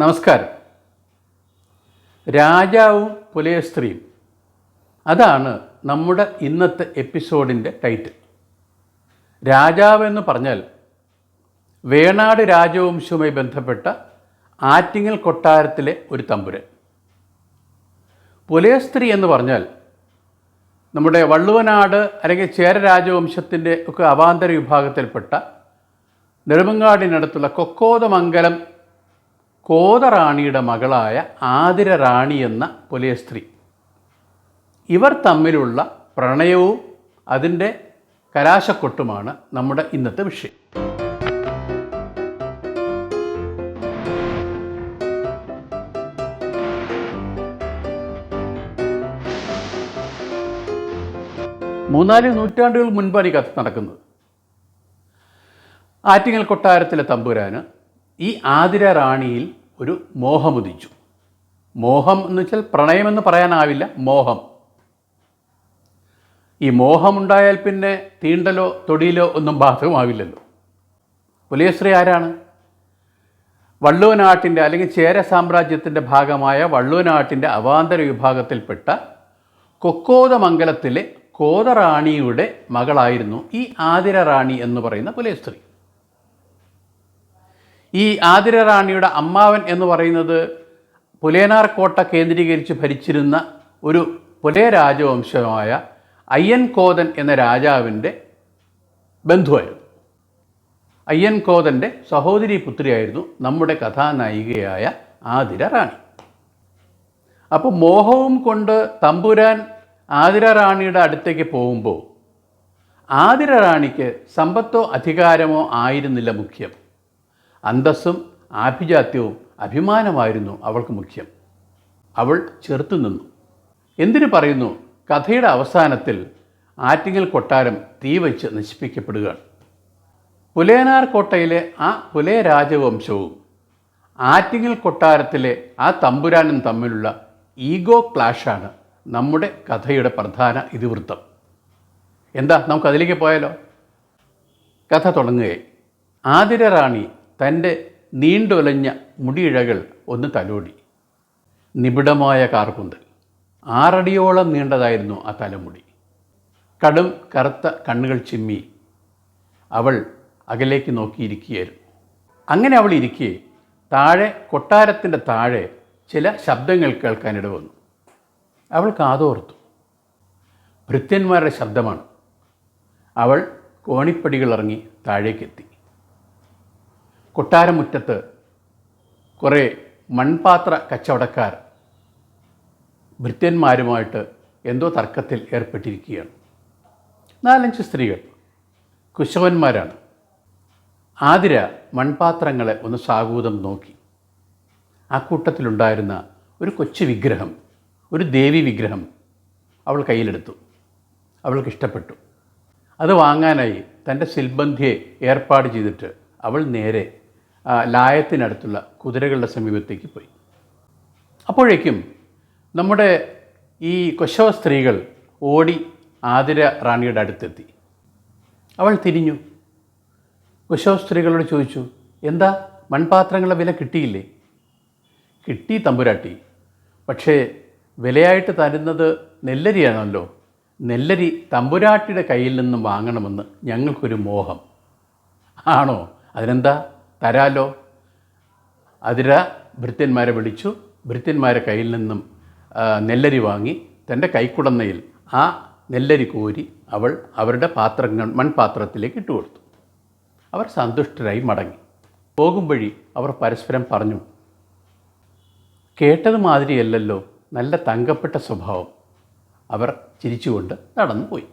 നമസ്കാരം. രാജാവും പുലയസ്ത്രീയും അതാണ് നമ്മുടെ ഇന്നത്തെ എപ്പിസോഡിന്റെ ടൈറ്റിൽ. രാജാവ് എന്ന് പറഞ്ഞാൽ വേണാട് രാജവംശവുമായി ബന്ധപ്പെട്ട ആറ്റിങ്ങൽ കൊട്ടാരത്തിലെ ഒരു തമ്പുരൻ. പുലയസ്ത്രീ എന്ന് പറഞ്ഞാൽ നമ്മുടെ വള്ളുവനാട് അല്ലെങ്കിൽ ചേര രാജവംശത്തിന്റെ ഒക്കെ അവാന്തര വിഭാഗത്തിൽപ്പെട്ട നെടുമങ്ങാടിനടുത്തുള്ള കൊക്കോതമംഗലം കോതറാണിയുടെ മകളായ ആതിര റാണി എന്ന പുലയ സ്ത്രീ. ഇവർ തമ്മിലുള്ള പ്രണയവും അതിന്റെ കലാശക്കൊട്ടുമാണ് നമ്മുടെ ഇന്നത്തെ വിഷയം. മൂന്നാൽ നൂറ്റാണ്ടുകൾ മുൻപാണ് ഈ കഥ നടക്കുന്നത്. ആറ്റിങ്ങൽ കൊട്ടാരത്തിലെ തമ്പുരാന് ഈ ആതിര റാണിയിൽ ഒരു മോഹമുദിച്ചു മോഹം എന്ന് വെച്ചാൽ പ്രണയമെന്ന് പറയാനാവില്ല മോഹം. ഈ മോഹമുണ്ടായാൽ പിന്നെ തീണ്ടലോ തൊടിയിലോ ഒന്നും ബാധകമാവില്ലല്ലോ. പുലയശ്രീ ആരാണ്? വള്ളുവനാട്ടിന്റെ അല്ലെങ്കിൽ ചേര സാമ്രാജ്യത്തിന്റെ ഭാഗമായ വള്ളുവനാട്ടിന്റെ അവാന്തര വിഭാഗത്തിൽപ്പെട്ട കൊക്കോതമംഗലത്തിലെ കോതറാണിയുടെ മകളായിരുന്നു ഈ ആതിര റാണി എന്ന് പറയുന്ന പുലയസ്ത്രീ ഈ ആതിര റാണിയുടെ അമ്മാവൻ എന്ന് പറയുന്നത് പുലേനാർ കോട്ട കേന്ദ്രീകരിച്ച് ഭരിച്ചിരുന്ന ഒരു പുലയ രാജവംശമായ അയ്യൻ കോതൻ എന്ന രാജാവിന്റെ ബന്ധുവായിരുന്നു. അയ്യൻ കോതന്റെ സഹോദരി പുത്രിയായിരുന്നു നമ്മുടെ കഥാനായികയായ ആതിര റാണി. അപ്പോൾ മോഹവും കൊണ്ട് തമ്പുരാൻ ആതിര റാണിയുടെ അടുത്തേക്ക് പോകുമ്പോൾ ആതിര റാണിക്ക് സമ്പത്തോ അധികാരമോ ആയിരുന്നില്ല മുഖ്യം. അന്തസ്സും ആഭിജാത്യവും അഭിമാനമായിരുന്നു അവൾക്ക് മുഖ്യം. അവൾ ചെറുത്തു നിന്നു. എന്തിനു പറയുന്നു? കഥയുടെ അവസാനത്തിൽ ആറ്റിങ്ങൽ കൊട്ടാരം തീ വച്ച് നശിപ്പിക്കപ്പെടുകയാണ്. പുലയനാർ കോട്ടയിലെ ആ പുലയ രാജവംശവും ആറ്റിങ്ങൽ കൊട്ടാരത്തിലെ ആ തമ്പുരാനും തമ്മിലുള്ള ഈഗോ ക്ലാഷാണ് നമ്മുടെ കഥയുടെ പ്രധാന ഇതിവൃത്തം. എന്താ? നമുക്കതിലേക്ക് പോയാലോ? കഥ തുടങ്ങുകയായി. ആതിര റാണി തന്റെ നീണ്ടുലഞ്ഞ മുടിയിഴകൾ ഒന്ന് തലോടി. നിബിഡമായ കാർക്കുന്തൽ ആറടിയോളം നീണ്ടതായിരുന്നു ആ തലമുടി. കടും കറുത്ത കണ്ണുകൾ ചിമ്മി അവൾ അകലേക്ക് നോക്കിയിരിക്കുകയായിരുന്നു. അങ്ങനെ അവൾ ഇരിക്കെ താഴെ കൊട്ടാരത്തിന്റെ താഴെ ചില ശബ്ദങ്ങൾ കേൾക്കാനിട വന്നു. അവൾ കാതോർത്തു. ഭൃത്യന്മാരുടെ ശബ്ദമാണ്. അവൾ കോണിപ്പടികൾ ഇറങ്ങി താഴേക്കെത്തി. കൊട്ടാരമുറ്റത്ത് കുറേ മൺപാത്ര കച്ചവടക്കാർ ഭൃത്യന്മാരുമായിട്ട് എന്തോ തർക്കത്തിൽ ഏർപ്പെട്ടിരിക്കുകയാണ്. നാലഞ്ച് സ്ത്രീകൾ കുശവന്മാരാണ്. ആതിര മൺപാത്രങ്ങളെ ഒന്ന് സാഗൂതം നോക്കി. ആ കൂട്ടത്തിലുണ്ടായിരുന്ന ഒരു കൊച്ചു വിഗ്രഹം ഒരു ദേവി വിഗ്രഹം അവൾ കയ്യിലെടുത്തു. അവൾക്ക് ഇഷ്ടപ്പെട്ടു. അത് വാങ്ങാനായി തന്റെ സിൽബന്ധിയെ ഏർപ്പാട് ചെയ്തിട്ട് അവൾ നേരെ ലായത്തിനടുത്തുള്ള കുതിരകളുടെ സമീപത്തേക്ക് പോയി. അപ്പോഴേക്കും നമ്മുടെ ഈ കൊശവ സ്ത്രീകൾ ഓടി ആതിര റാണിയുടെ അടുത്തെത്തി. അവൾ തിരിഞ്ഞു. കൊശവ സ്ത്രീകളോട് ചോദിച്ചു എന്താ മൺപാത്രങ്ങളുടെ വില കിട്ടിയില്ലേ? കിട്ടി തമ്പുരാട്ടി. പക്ഷേ വിലയായിട്ട് തരുന്നത് നെല്ലരിയാണല്ലോ. നെല്ലരി തമ്പുരാട്ടിയുടെ കയ്യിൽ നിന്നും വാങ്ങണമെന്ന് ഞങ്ങൾക്കൊരു മോഹം. ആണോ? അതിനെന്താ? തരാലോ? അതിര ഭൃത്യന്മാരെ വിളിച്ചു. ഭൃത്യന്മാരെ കയ്യിൽ നിന്നും നെല്ലരി വാങ്ങി തന്റെ കൈക്കുടന്നയിൽ ആ നെല്ലരി കോരി അവൾ അവരുടെ പാത്രങ്ങൾ മൺപാത്രത്തിലേക്ക് ഇട്ടുകൊടുത്തു അവർ സന്തുഷ്ടരായി മടങ്ങി. പോകും അവർ പരസ്പരം പറഞ്ഞു കേട്ടത് മാതിരിയല്ലല്ലോ നല്ല തങ്കപ്പെട്ട സ്വഭാവം. അവർ ചിരിച്ചുകൊണ്ട് നടന്നുപോയി.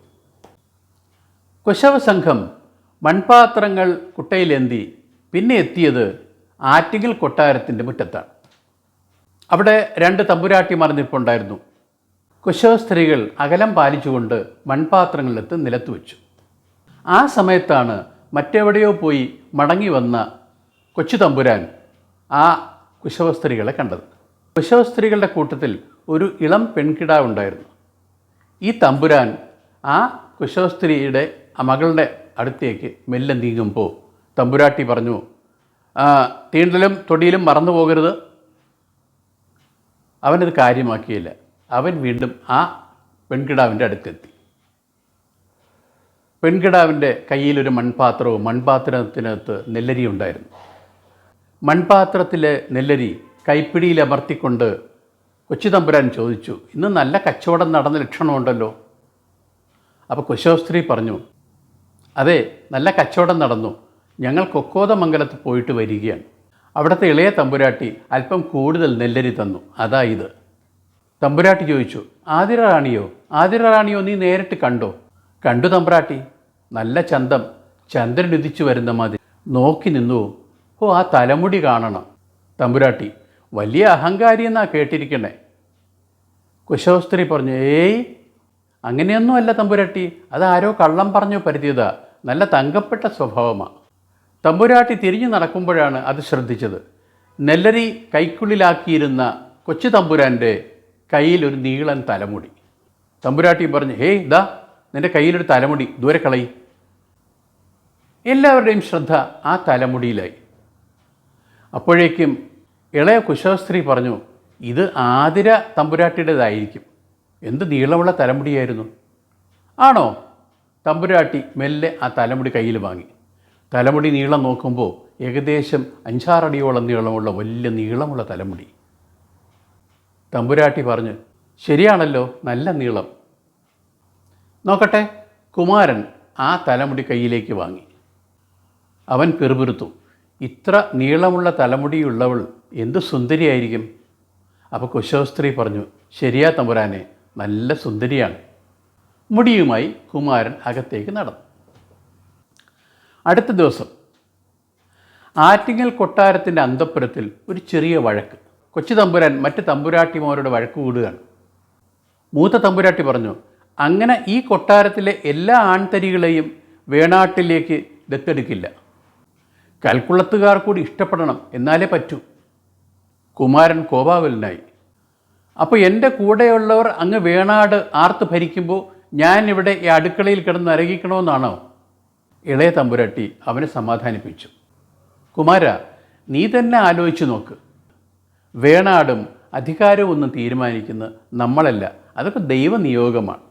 കുശവ സംഘം മൺപാത്രങ്ങൾ കുട്ടയിലെന്തി പിന്നെ എത്തിയത് ആറ്റിങ്ങൽ കൊട്ടാരത്തിന്റെ മുറ്റത്താണ്. അവിടെ രണ്ട് തമ്പുരാട്ടിമാർ നിൽപ്പുണ്ടായിരുന്നു. കുശവ സ്ത്രീകൾ അകലം പാലിച്ചുകൊണ്ട് മൺപാത്രങ്ങളിലെത്ത് നിലത്ത് വെച്ചു. ആ സമയത്താണ് മറ്റെവിടെയോ പോയി മടങ്ങി വന്ന കൊച്ചു തമ്പുരാൻ ആ കുശവ സ്ത്രീകളെ കണ്ടത്. കുശവ സ്ത്രീകളുടെ കൂട്ടത്തിൽ ഒരു ഇളം പെൺകിടാവുണ്ടായിരുന്നു ഈ തമ്പുരാൻ ആ കുശവ സ്ത്രീയുടെ മകളുടെ അടുത്തേക്ക് മെല്ലെ നീങ്ങുമ്പോൾ തമ്പുരാട്ടി പറഞ്ഞു തീണ്ടലും തൊടിയിലും മറന്നു പോകരുത്. അവനത് കാര്യമാക്കിയില്ല. അവൻ വീണ്ടും ആ പെൺകിടാവിന്റെ അടുത്തെത്തി. പെൺകിടാവിന്റെ കയ്യിലൊരു മൺപാത്രവും മൺപാത്രത്തിനകത്ത് നെല്ലരി ഉണ്ടായിരുന്നു. മൺപാത്രത്തിലെ നെല്ലരി കൈപ്പിടിയിൽ അമർത്തിക്കൊണ്ട് കൊച്ചുതമ്പുരാൻ ചോദിച്ചു ഇന്ന് നല്ല കച്ചവടം നടന്ന ലക്ഷണമുണ്ടല്ലോ. അപ്പോൾ കുശോസ്ത്രീ പറഞ്ഞു അതെ നല്ല കച്ചവടം നടന്നു. ഞങ്ങൾ കൊക്കോതമംഗലത്ത് പോയിട്ട് വരികയാണ്. അവിടുത്തെ ഇളയ തമ്പുരാട്ടി അല്പം കൂടുതൽ നെല്ലരി തന്നു. അതാ ഇത്. തമ്പുരാട്ടി ചോദിച്ചു ആതിര റാണിയോ ആതിര റാണിയോ നീ നേരിട്ട് കണ്ടോ? കണ്ടു തമ്പുരാട്ടി. നല്ല ചന്തം. ചന്ദ്രൻ ഉദിച്ചു വരുന്ന മാതിരി. നോക്കി നിന്നു. ഓ ആ തലമുടി കാണണം. തമ്പുരാട്ടി വലിയ അഹങ്കാരി എന്നാ കേട്ടിരിക്കണേ. കുശവസ്ത്രീ പറഞ്ഞു ഏയ് അങ്ങനെയൊന്നുമല്ല തമ്പുരാട്ടി. അതാരോ കള്ളം പറഞ്ഞു പരുതിയതാ. നല്ല തങ്കപ്പെട്ട സ്വഭാവമാണ് തമ്പുരാട്ടി തിരിഞ്ഞു നടക്കുമ്പോഴാണ് അത് ശ്രദ്ധിച്ചത്. നെല്ലരി കൈക്കുള്ളിലാക്കിയിരുന്ന കൊച്ചു തമ്പുരാന്റെ കയ്യിൽ ഒരു നീളൻ തലമുടി. തമ്പുരാട്ടി പറഞ്ഞു ഹേയ് ഇതാ നിന്റെ കയ്യിലൊരു തലമുടി ദൂരെ കളയി. എല്ലാവരുടെയും ശ്രദ്ധ ആ തലമുടിയിലായി. അപ്പോഴേക്കും ഇളയ കുശവസ്ത്രീ പറഞ്ഞു ഇത് ആതിര തമ്പുരാട്ടിയുടേതായിരിക്കും. എന്ത് നീളമുള്ള തലമുടിയായിരുന്നു? ആണോ? തമ്പുരാട്ടി മെല്ലെ ആ തലമുടി കയ്യിൽ വാങ്ങി. തലമുടി നീളം നോക്കുമ്പോൾ ഏകദേശം അഞ്ചാറടിയോളം നീളമുള്ള വലിയ നീളമുള്ള തലമുടി. തമ്പുരാട്ടി പറഞ്ഞ് ശരിയാണല്ലോ നല്ല നീളം. നോക്കട്ടെ കുമാരൻ ആ തലമുടി കയ്യിലേക്ക് വാങ്ങി. അവൻ പിറുപിറുത്തു ഇത്ര നീളമുള്ള തലമുടിയുള്ളവൾ എന്ത് സുന്ദരിയായിരിക്കും? അപ്പോൾ കുശവസ്ത്രീ പറഞ്ഞു ശരിയാ തമ്പുരാനെ നല്ല സുന്ദരിയാണ്. മുടിയുമായി കുമാരൻ അകത്തേക്ക് നടന്നു. അടുത്ത ദിവസം. ആറ്റിങ്ങൽ കൊട്ടാരത്തിന്റെ അന്തപ്പുരത്തിൽ ഒരു ചെറിയ വഴക്ക്. കൊച്ചു തമ്പുരാൻ മറ്റ് തമ്പുരാട്ടിമാരോട് വഴക്ക് കൂടുകയാണ്. മൂത്ത തമ്പുരാട്ടി പറഞ്ഞു അങ്ങനെ ഈ കൊട്ടാരത്തിലെ എല്ലാ ആൺതരികളെയും വേണാട്ടിലേക്ക് ദത്തെടുക്കില്ല. കൽക്കുളത്തുകാർ കൂടി ഇഷ്ടപ്പെടണം എന്നാലേ പറ്റൂ. കുമാരൻ കോപാവലിനായി അപ്പോൾ എന്റെ കൂടെയുള്ളവർ അങ്ങ് വേണാട് ആർത്ത് ഭരിക്കുമ്പോൾ ഞാൻ ഇവിടെ ഈ അടുക്കളയിൽ കിടന്ന് അരകിക്കണമെന്നാണോ ഇളയ തമ്പുരാട്ടി അവനെ സമാധാനിപ്പിച്ചു. കുമാര നീ തന്നെ ആലോചിച്ച് നോക്ക്. വേണാടും അധികാരവും ഒന്നും തീരുമാനിക്കുന്ന നമ്മളല്ല. അതൊക്കെ ദൈവനിയോഗമാണ്.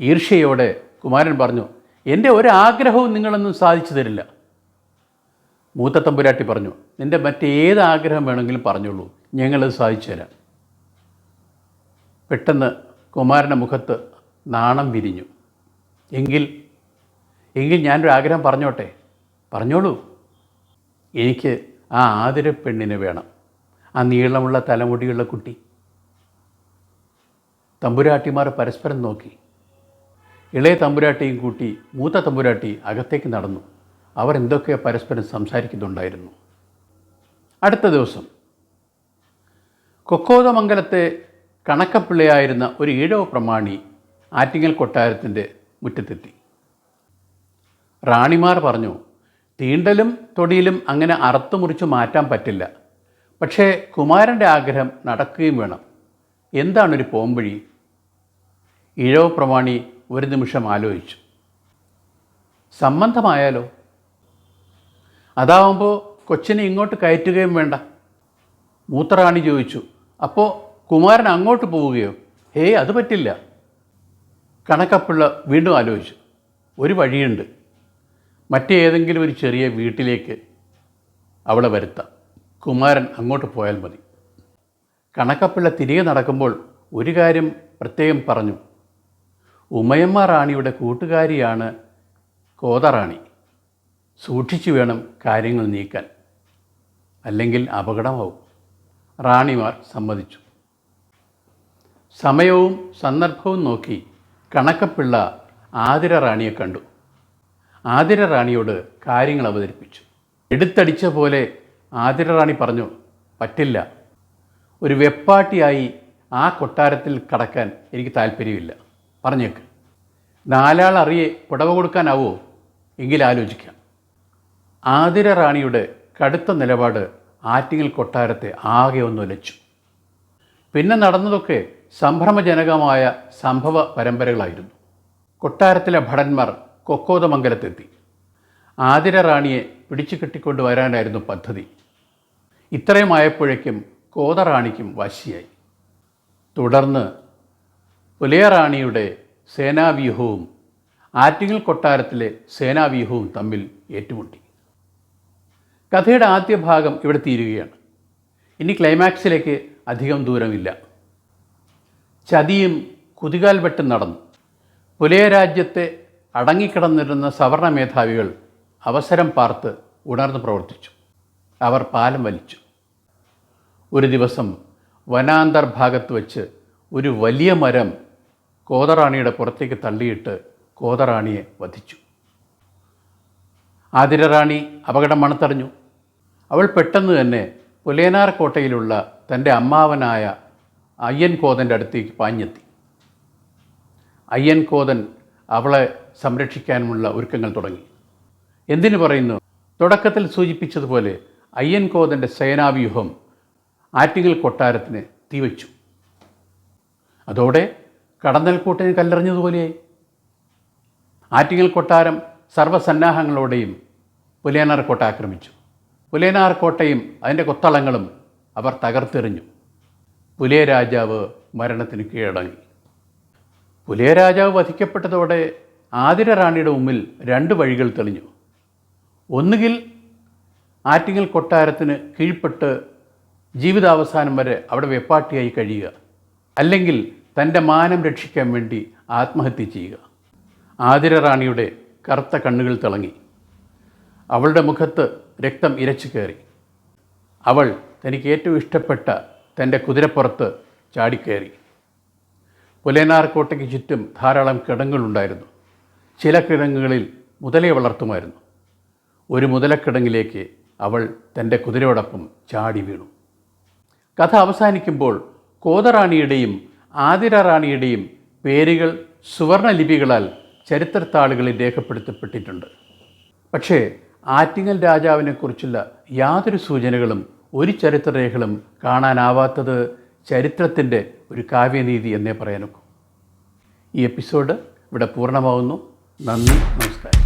ഈർഷ്യയോടെ കുമാരൻ പറഞ്ഞു എന്റെ ഒരാഗ്രഹവും നിങ്ങളൊന്നും സാധിച്ചു തരില്ല. മൂത്ത തമ്പുരാട്ടി പറഞ്ഞു നിന്റെ മറ്റേത് ആഗ്രഹം വേണമെങ്കിലും പറഞ്ഞോളൂ. ഞങ്ങളത് സാധിച്ചു തരാം. പെട്ടെന്ന് കുമാരന്റെ മുഖത്ത് നാണം വിരിഞ്ഞു. എങ്കിൽ എങ്കിൽ ഞാനൊരു ആഗ്രഹം പറഞ്ഞോട്ടെ? പറഞ്ഞോളൂ. എനിക്ക് ആ ആതിര പെണ്ണിനെ വേണം. ആ നീളമുള്ള തലമുടിയുള്ള കുട്ടി. തമ്പുരാട്ടിമാർ പരസ്പരം നോക്കി. ഇളയ തമ്പുരാട്ടിയും കൂട്ടി മൂത്ത തമ്പുരാട്ടി അകത്തേക്ക് നടന്നു. അവർ എന്തൊക്കെ പരസ്പരം സംസാരിക്കുന്നുണ്ടായിരുന്നു. അടുത്ത ദിവസം. കൊക്കോതമംഗലത്തെ കണക്കപ്പിള്ളയായിരുന്ന ഒരു ഈഴവ പ്രമാണി ആറ്റിങ്ങൽ കൊട്ടാരത്തിന്റെ മുറ്റത്തെത്തി. റാണിമാർ പറഞ്ഞു തീണ്ടലും തൊടിയിലും അങ്ങനെ അറുത്തു മുറിച്ച് മാറ്റാൻ പറ്റില്ല. പക്ഷേ കുമാരന്റെ ആഗ്രഹം നടക്കുകയും വേണം. എന്താണൊരു പോംവഴി? ഇഴവ് പ്രമാണി ഒരു നിമിഷം ആലോചിച്ചു. സംബന്ധമായാലോ? അതാവുമ്പോൾ കൊച്ചിനെ ഇങ്ങോട്ട് കയറ്റുകയും വേണ്ട. മൂത്തറാണി ചോദിച്ചു അപ്പോൾ കുമാരൻ അങ്ങോട്ട് പോവുകയോ? ഹേയ് അത് പറ്റില്ല. കണക്കപ്പിള്ള വീണ്ടും ആലോചിച്ചു. ഒരു വഴിയുണ്ട്. മറ്റേതെങ്കിലും ഒരു ചെറിയ വീട്ടിലേക്ക് അവളെ വരുത്താം. കുമാരൻ അങ്ങോട്ട് പോയാൽ മതി. കണക്കപ്പിള്ള തിരികെ നടക്കുമ്പോൾ ഒരു കാര്യം പ്രത്യേകം പറഞ്ഞു. ഉമയമ്മ റാണിയുടെ കൂട്ടുകാരിയാണ് കോതറാണി. സൂക്ഷിച്ചു വേണം കാര്യങ്ങൾ നീക്കാൻ. അല്ലെങ്കിൽ അപകടമാവും. റാണിമാർ സമ്മതിച്ചു. സമയവും സന്ദർഭവും നോക്കി കണക്കപ്പിള്ള ആതിര റാണിയെ കണ്ടു. ആതിര റാണിയോട് കാര്യങ്ങൾ അവതരിപ്പിച്ചു. എടുത്തടിച്ച പോലെ ആതിര റാണി പറഞ്ഞു പറ്റില്ല. ഒരു വെപ്പാട്ടിയായി ആ കൊട്ടാരത്തിൽ കടക്കാൻ എനിക്ക് താല്പര്യമില്ല പറഞ്ഞേക്ക്. നാലാൾ അറിയെ പുടവ കൊടുക്കാനാവോ? എങ്കിൽ ആലോചിക്കാം. ആതിര റാണിയുടെ കടുത്ത നിലപാട് ആറ്റിങ്ങൽ കൊട്ടാരത്തെ ആകെ ഒന്നുലച്ചു പിന്നെ നടന്നതൊക്കെ സംഭ്രമജനകമായ സംഭവ പരമ്പരകളായിരുന്നു. കൊട്ടാരത്തിലെ ഭടന്മാർ കൊക്കോതമംഗലത്തെത്തി. ആതിര റാണിയെ പിടിച്ചു കെട്ടിക്കൊണ്ട് വരാനായിരുന്നു പദ്ധതി. ഇത്രയുമായപ്പോഴേക്കും കോതറാണിക്കും വാശിയായി. തുടർന്ന് പുലയറാണിയുടെ സേനാവ്യൂഹവും ആറ്റിങ്ങൽ കൊട്ടാരത്തിലെ സേനാവ്യൂഹവും തമ്മിൽ ഏറ്റുമുട്ടി. കഥയുടെ ആദ്യ ഭാഗം ഇവിടെ തീരുകയാണ്. ഇനി ക്ലൈമാക്സിലേക്ക് അധികം ദൂരമില്ല. ചതിയും കുതികാൽ വെട്ടും നടന്നു. പുലയ രാജ്യത്തെ അടങ്ങിക്കിടന്നിരുന്ന സവർണ മേധാവികൾ അവസരം പാർത്ത് ഉണർന്നു പ്രവർത്തിച്ചു. അവർ പാലം വലിച്ചു. ഒരു ദിവസം വനാന്തർ ഭാഗത്ത് വച്ച് ഒരു വലിയ മരം കോതറാണിയുടെ പുറത്തേക്ക് തള്ളിയിട്ട് കോതറാണിയെ വധിച്ചു. ആതിരറാണി അപകടം മണത്തറിഞ്ഞു. അവൾ പെട്ടെന്ന് തന്നെ പുലേനാർ കോട്ടയിലുള്ള തന്റെ അമ്മാവനായ അയ്യൻ കോതന്റെ അടുത്തേക്ക് പാഞ്ഞെത്തി. അയ്യൻ കോതൻ അവളെ സംരക്ഷിക്കാനുമുള്ള ഒരുക്കങ്ങൾ തുടങ്ങി. എന്തിനു പറയുന്നു? തുടക്കത്തിൽ സൂചിപ്പിച്ചതുപോലെ അയ്യൻ കോതന്റെ സേനാവ്യൂഹം ആറ്റിങ്ങൽ കൊട്ടാരത്തിന് തീവച്ചു. അതോടെ കടന്നൽക്കൂട്ടിന് കല്ലെറിഞ്ഞതുപോലെയായി ആറ്റിങ്ങൽ കൊട്ടാരം സർവസന്നാഹങ്ങളോടെയും പുലേനാർ കോട്ട ആക്രമിച്ചു. പുലേനാർ കോട്ടയും അതിന്റെ കൊത്തളങ്ങളും അവർ തകർത്തെറിഞ്ഞു. പുലിയ രാജാവ് മരണത്തിന് കീഴടങ്ങി. പുലിയ രാജാവ് വധിക്കപ്പെട്ടതോടെ ആതിര റാണിയുടെ മുമ്പിൽ രണ്ട് വഴികൾ തെളിഞ്ഞു. ഒന്നുകിൽ ആറ്റിങ്ങൽ കൊട്ടാരത്തിന് കീഴ്പ്പെട്ട് ജീവിതാവസാനം വരെ അവിടെ വെപ്പാട്ടിയായി കഴിയുക. അല്ലെങ്കിൽ തന്റെ മാനം രക്ഷിക്കാൻ വേണ്ടി ആത്മഹത്യ ചെയ്യുക. ആതിര റാണിയുടെ കറുത്ത കണ്ണുകൾ തിളങ്ങി. അവളുടെ മുഖത്ത് രക്തം ഇരച്ചു കയറി. അവൾ തനിക്ക് ഏറ്റവും ഇഷ്ടപ്പെട്ട തന്റെ കുതിരപ്പുറത്ത് ചാടിക്കയറി. പുലേനാർ കോട്ടയ്ക്ക് ചുറ്റും ധാരാളം കിടങ്ങുകളുണ്ടായിരുന്നു. ചില കിടങ്ങുകളിൽ മുതലയെ വളർത്തുമായിരുന്നു. ഒരു മുതലക്കിടങ്ങിലേക്ക് അവൾ തന്റെ കുതിരയോടൊപ്പം ചാടി വീണു. കഥ അവസാനിക്കുമ്പോൾ കോതറാണിയുടെയും ആതിര റാണിയുടെയും പേരുകൾ സുവർണലിപികളാൽ ചരിത്രത്താളുകളിൽ രേഖപ്പെടുത്തപ്പെട്ടിട്ടുണ്ട്. പക്ഷേ ആറ്റിങ്ങൽ രാജാവിനെക്കുറിച്ചുള്ള യാതൊരു സൂചനകളും ഒരു ചരിത്രരേഖകളും കാണാനാവാത്തത് ചരിത്രത്തിന്റെ ഒരു കാവ്യനീതി എന്നേ പറയാനൊക്കും ഈ എപ്പിസോഡ് ഇവിടെ പൂർണമാവുന്നു. നന്ദി നമസ്കാരം.